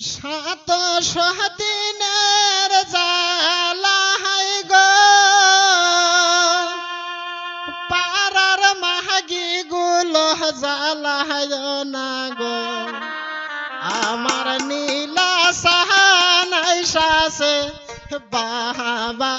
সাত সহদিনের জালাহাই গো। পারার মাহাগি গুলো জালা না গো। আমার নীলা সাহানাই শাসে বাহাবা।